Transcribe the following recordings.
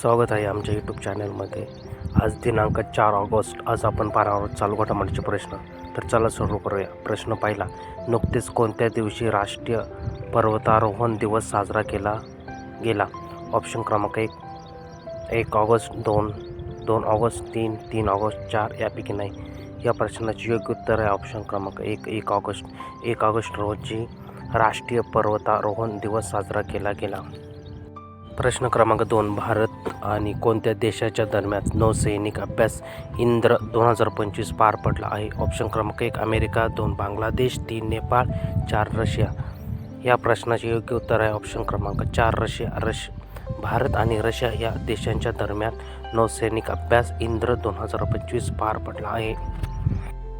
स्वागत आहे आमच्या यूट्यूब चॅनलमध्ये आज दिनांक चार ऑगस्ट. आज आपण पाहणार आहोत चालू घडामोडीचे प्रश्न. तर चला सुरू करूया. प्रश्न पहिला. नुकतेच कोणत्या दिवशी राष्ट्रीय पर्वतारोहण दिवस साजरा केला गेला? ऑप्शन क्रमांक एक. एक ऑगस्ट दोन दोन ऑगस्ट तीन तीन ऑगस्ट चार यापैकी नाही. या प्रश्नाचे योग्य उत्तर आहे ऑप्शन क्रमांक एक एक ऑगस्ट. एक ऑगस्ट रोजी राष्ट्रीय पर्वतारोहण दिवस साजरा केला गेला. प्रश्न क्रमांक दोन भारत आणि कोणत्या देशाच्या दरम्यान नौसैनिक अभ्यास इंद्र दोन हजार पंचवीस पार पडला आहे? ऑप्शन क्रमांक एक अमेरिका दोन बांगलादेश तीन नेपाळ चार रशिया. या प्रश्नाचे योग्य उत्तर आहे ऑप्शन क्रमांक चार रशिया. रश भारत आणि रशिया या देशांच्या दरम्यान नौसैनिक अभ्यास इंद्र दोन हजार पंचवीस पार पडला आहे.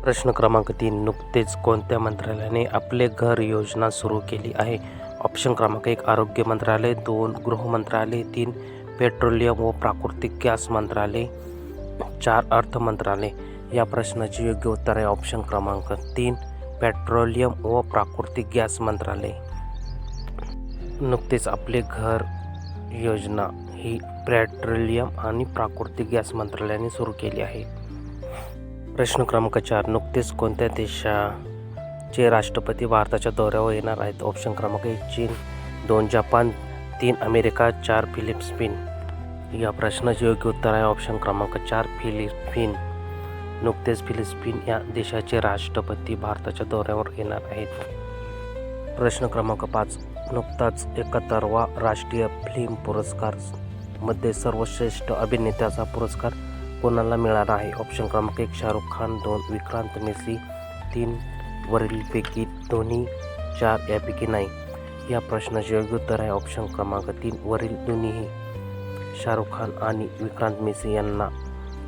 प्रश्न क्रमांक तीन नुकतेच कोणत्या मंत्रालयाने आपले घर योजना सुरू केली आहे? ऑप्शन क्रमांक एक आरोग्य मंत्रालय दोन गृह मंत्रालय तीन पेट्रोलियम व प्राकृतिक गॅस मंत्रालय चार अर्थ मंत्रालय. या प्रश्नाचे योग्य उत्तर आहे ऑप्शन क्रमांक तीन पेट्रोलियम व प्राकृतिक गॅस मंत्रालय. नुकतेच आपले घर योजना ही पेट्रोलियम आणि प्राकृतिक गॅस मंत्रालयाने सुरू केली आहे. प्रश्न क्रमांक चार नुकतेच कोणत्या देशा चे राष्ट्रपती भारताच्या दौऱ्यावर येणार आहेत. ऑप्शन क्रमांक एक चीन दोन जपान तीन अमेरिका चार फिलिप्पिन या प्रश्नाचे योग्य उत्तर आहे ऑप्शन क्रमांक चार फिलिपिन. नुकतेच फिलिपिन या देशाचे राष्ट्रपती भारताच्या दौऱ्यावर येणार आहेत. प्रश्न क्रमांक पाच नुकताच एकाहत्तरवा राष्ट्रीय फिल्म पुरस्कारमध्ये सर्वश्रेष्ठ अभिनेत्याचा पुरस्कार कोणाला मिळाला आहे? ऑप्शन क्रमांक एक शाहरुख खान दोन विक्रांत मेसी तीन वरीलपैकी दोन्ही चार यापैकी नाही. या प्रश्नाचे योग्य उत्तर आहे ऑप्शन क्रमांक तीन वरील दोन्हीही. शाहरुख खान आणि विक्रांत मेसी यांना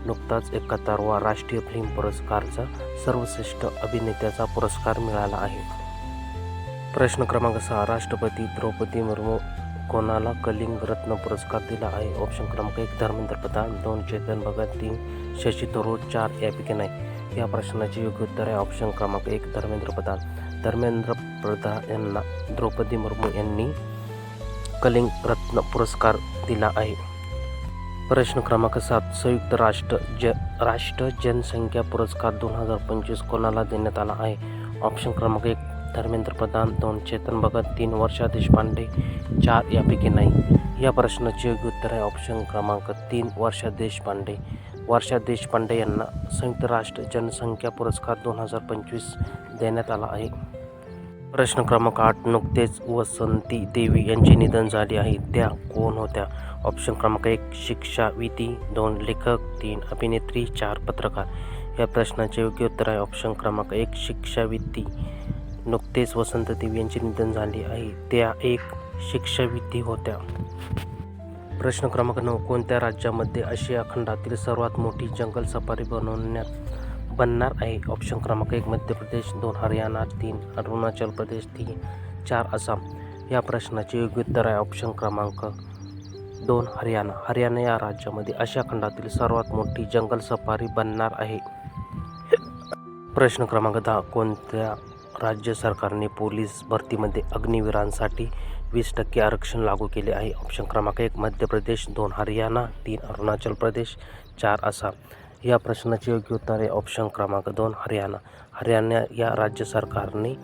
नुकताच एकाहत्तरवा राष्ट्रीय फिल्म पुरस्कारचा सर्वश्रेष्ठ अभिनेत्याचा पुरस्कार मिळाला आहे. प्रश्न क्रमांक सहा राष्ट्रपती द्रौपदी मुर्मू कोणाला कलिंग रत्न पुरस्कार दिला आहे? ऑप्शन क्रमांक एक धर्मेंद्र प्रधान दोन चेतन भगत तीन शशी थरूर चार यापैकी नाही. या प्रश्नाचे योग्य उत्तर आहे. ऑप्शन क्रमांक एक धर्मेंद्र प्रधान. धर्मेंद्र प्रधान यांना द्रौपदी मुर्मू यांनी कलिंग रत्न पुरस्कार दिला आहे. प्रश्न क्रमांक सात संयुक्त राष्ट्र ज राष्ट्र जनसंख्या पुरस्कार दोन हजार पंचवीस कोणाला देण्यात आला आहे? ऑप्शन क्रमांक एक धर्मेंद्र प्रधान दोन चेतन भगत तीन वर्षा देशपांडे चार यापैकी नाही. या प्रश्नाचे योग्य उत्तर आहे. ऑप्शन क्रमांक तीन वर्षा देशपांडे. वर्षा देशपांडे यांना संयुक्त राष्ट्र जनसंख्या पुरस्कार दोन हजार पंचवीस देण्यात आला आहे. प्रश्न क्रमांक आठ नुकतेच वसंती देवी यांचे निधन झाले आहे. त्या कोण होत्या? ऑप्शन क्रमांक एक शिक्षाविधी दोन लेखक तीन अभिनेत्री चार पत्रकार. या प्रश्नाचे योग्य उत्तर आहे. ऑप्शन क्रमांक एक शिक्षाविधी नुकतेच वसंत देवी यांचे निधन झाले आहे. त्या एक शिक्षाविधी होत्या. प्रश्न क्रमांक नऊ. कोणत्या राज्यामध्ये आशिया खंडातील सर्वात मोठी जंगल सफारी बनवण्यात बनणार आहे? ऑप्शन क्रमांक एक मध्य प्रदेश दोन हरियाणा तीन अरुणाचल प्रदेश तीन चार आसाम. या प्रश्नाचे योग्य उत्तर आहे ऑप्शन क्रमांक दोन हरियाणा. हरियाणा या राज्यामध्ये आशिया खंडातील सर्वात मोठी जंगल सफारी बनणार आहे. प्रश्न क्रमांक दहा कोणत्या राज्य सरकारने पोलीस भरतीमध्ये अग्निवीरांसाठी वीस टक्के आरक्षण लागू केले आहे. ऑप्शन क्रमांक एक मध्य प्रदेश दोन हरियाणा तीन अरुणाचल प्रदेश चार आसाम. या प्रश्नाचे योग्य उत्तर आहे ऑप्शन क्रमांक दोन हरियाणा. हरियाणा या राज्य सरकारने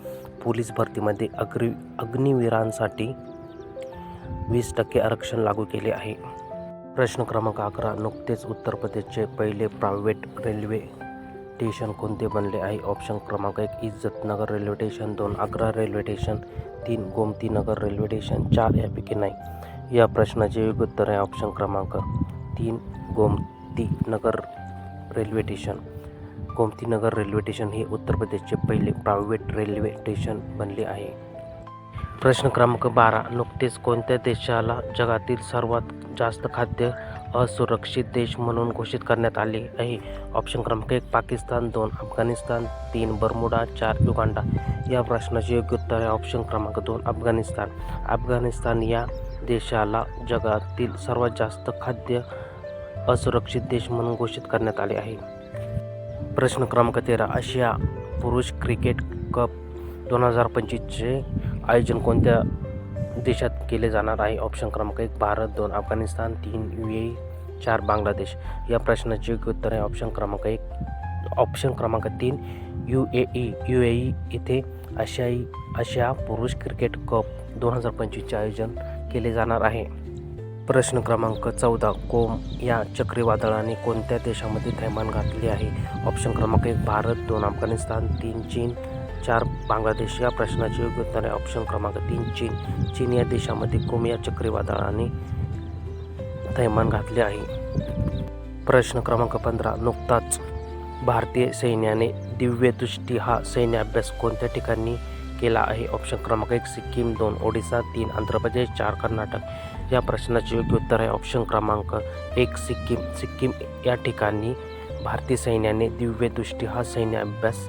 पोलीस भरतीमध्ये अग्री अग्निवीरांसाठी वीस टक्के आरक्षण लागू केले आहे. प्रश्न क्रमांक अकरा नुकतेच उत्तर प्रदेशचे पहिले प्रायव्हेट रेल्वे स्टेशन कोणते बनले आहे? ऑप्शन क्रमांक एक इज्जतनगर रेल्वे स्टेशन दोन आग्रा रेल्वे स्टेशन तीन गोमती नगर रेल्वे स्टेशन चार यापैकी नाही. या प्रश्नाचे योग्य उत्तर आहे ऑप्शन क्रमांक तीन Gomti Nagar railway station. Gomti Nagar railway station हे उत्तर प्रदेशचे पहिले प्रायव्हेट रेल्वे स्टेशन बनले आहे. प्रश्न क्रमांक बारा नुकतेच कोणत्या देशाला जगातील सर्वात जास्त खाद्य असुरक्षित देश म्हणून घोषित करण्यात आले आहे. ऑप्शन क्रमांक एक पाकिस्तान दोन अफगाणिस्तान तीन बर्मुडा चार युगांडा. या प्रश्नाचे योग्य उत्तर आहे ऑप्शन क्रमांक दोन अफगाणिस्तान. अफगाणिस्तान या देशाला जगातील सर्वात जास्त खाद्य असुरक्षित देश म्हणून घोषित करण्यात आले आहे. प्रश्न क्रमांक तेरा आशिया पुरुष क्रिकेट कप दोन हजार पंचवीसचे आयोजन कोणत्या देशात केले जाणार आहे. ऑप्शन क्रमांक एक भारत दोन अफगाणिस्तान तीन यू ए चार बांगलादेश. या प्रश्नाचे उत्तर आहे ऑप्शन क्रमांक एक. ऑप्शन क्रमांक तीन U A E U A E येथे आशियाई आशिया पुरुष क्रिकेट कप दोन हजार पंचवीसचे आयोजन केले जाणार आहे. प्रश्न क्रमांक चौदा कोम या चक्रीवादळाने कोणत्या देशामध्ये थैमान घातले आहे? ऑप्शन क्रमांक एक भारत दोन अफगाणिस्तान तीन चीन चार बांगलादेश या प्रश्नाचे योग्य उत्तर. आहे ऑप्शन क्रमांक तीन चीन. चीन या देशामध्ये कोमिया चक्रीवादळाने थैमान घातले आहे. प्रश्न क्रमांक पंधरा नुकताच भारतीय सैन्याने दिव्यदृष्टी हा सैन्य अभ्यास कोणत्या ठिकाणी केला आहे? ऑप्शन क्रमांक एक सिक्कीम दोन ओडिसा तीन आंध्र प्रदेश चार कर्नाटक. या प्रश्नाचे योग्य उत्तर आहे. ऑप्शन क्रमांक एक सिक्कीम. सिक्कीम या ठिकाणी भारतीय सैन्याने दिव्यदृष्टी हा सैन्य अभ्यास